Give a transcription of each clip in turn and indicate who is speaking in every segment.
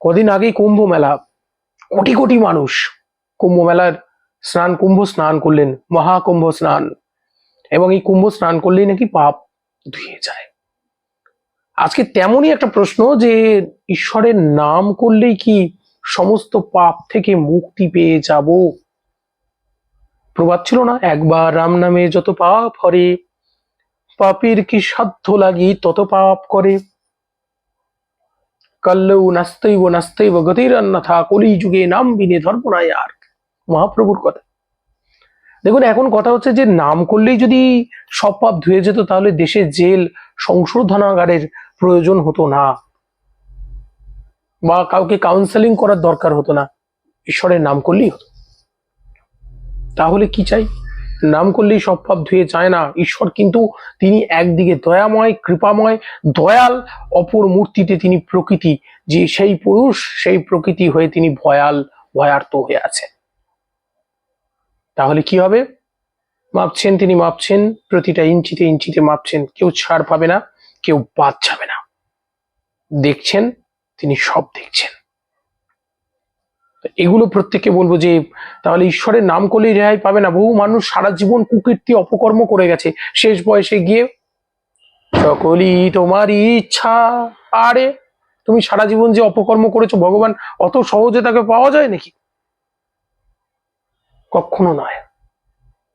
Speaker 1: কদিন আগেই কুম্ভ মেলা কোটি কোটি মানুষ কুম্ভ মেলার স্নান, কুম্ভ স্নান করলেন, মহাকুম্ভ স্নান। এবং এই কুম্ভ স্নান করলেই নাকি পাপ ধুয়ে যায়। আজকে তেমনই একটা প্রশ্ন যে ঈশ্বরের নাম করলেই কি সমস্ত পাপ থেকে মুক্তি পেয়ে যাব? প্রবাদ ছিল না, একবার রাম নামে যত পাপ হরে, পাপের কি সাধ্য লাগি তত পাপ করে? কল্লৌ নাস্তৈব নাস্তৈব গতিরন্যথা কলি যুগে নাম বিনে ধর্ম নাই আর মহাপ্রভুর কথা। দেখুন, এখন কথা হচ্ছে যে নাম করলেই যদি সব পাপ ধুয়ে যেত, তাহলে দেশে জেল সংশোধনাগারের প্রয়োজন হতো না। বা কাউকে কাউন্সেলিং করার দরকার হতো না। ঈশ্বরের নাম করলেই হতো। তাহলে কি চাই? নাম করলেই সব পাপ ধুয়ে যায় না। ঈশ্বর কিন্তু তিনি একদিকে দয়াময়, কৃপাময়, দয়াল অপর মূর্তিতে তিনি প্রকৃতি, যে সেই পুরুষ, সেই প্রকৃতি হয়ে তিনি ভয়াল, ভয়ার্ত হয়ে আছেন তাহলে কি হবে? মাপছেন তিনি মাপছেন, প্রতিটা ইঞ্চিতে ইঞ্চিতে মাপছেন, কেউ ছাড় পাবে না, কেউ বাদ যাবে না। দেখছেন, তিনি সব দেখছেন। এগুলো প্রত্যেককে বলব যে, তাহলে ঈশ্বরের নাম করলেই রেহাই পাবে না। বহু মানুষ সারা জীবন কুকীর্তি, অপকর্ম করে গেছে। শেষ বয়সে গিয়ে, সকলই তোমারই ইচ্ছা। আরে, তুমি সারা জীবন যে অপকর্ম করেছ, ভগবান অত সহজে তাকে পাওয়া যায় নাকি? কখনো নয়।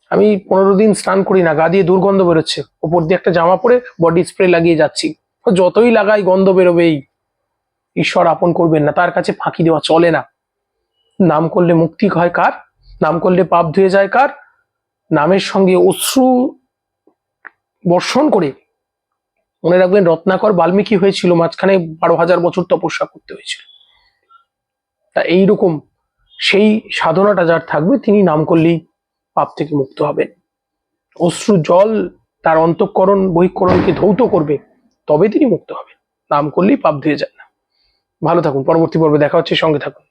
Speaker 1: আমি পনেরো দিন স্নান করি না, গা দিয়ে দুর্গন্ধ বেরোচ্ছে। ওপর দিয়ে একটা জামা পরে বডি স্প্রে লাগিয়ে যাচ্ছি। যতই লাগাই, গন্ধ বেরোবেই। ঈশ্বর আপন করবেন না, তার কাছে ফাঁকি দেওয়া চলে না। নাম করলে মুক্তি হয় কার? নাম করলে পাপ ধুয়ে যায় কার? নামের সঙ্গে অশ্রু বর্ষণ করে। মনে রাখবেন রত্নাকর বাল্মীকি হয়েছিল, মাঝখানে বারো হাজার বছর তপস্যা করতে হয়েছিল। তা এইরকম সেই সাধনাটা যার থাকবে, তিনি নাম করলেই পাপ থেকে মুক্ত হবেন। অশ্রু জল তার অন্তঃকরণ, বহিঃকরণকে ধৌত করবে, তবে তিনি মুক্ত হবেন। নাম করলেই পাপ ধুয়ে যায় না। ভালো থাকুন, পরবর্তী পর্বে দেখা হচ্ছে, সঙ্গে থাকুন।